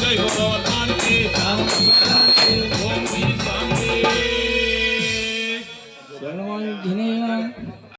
जय हो राम की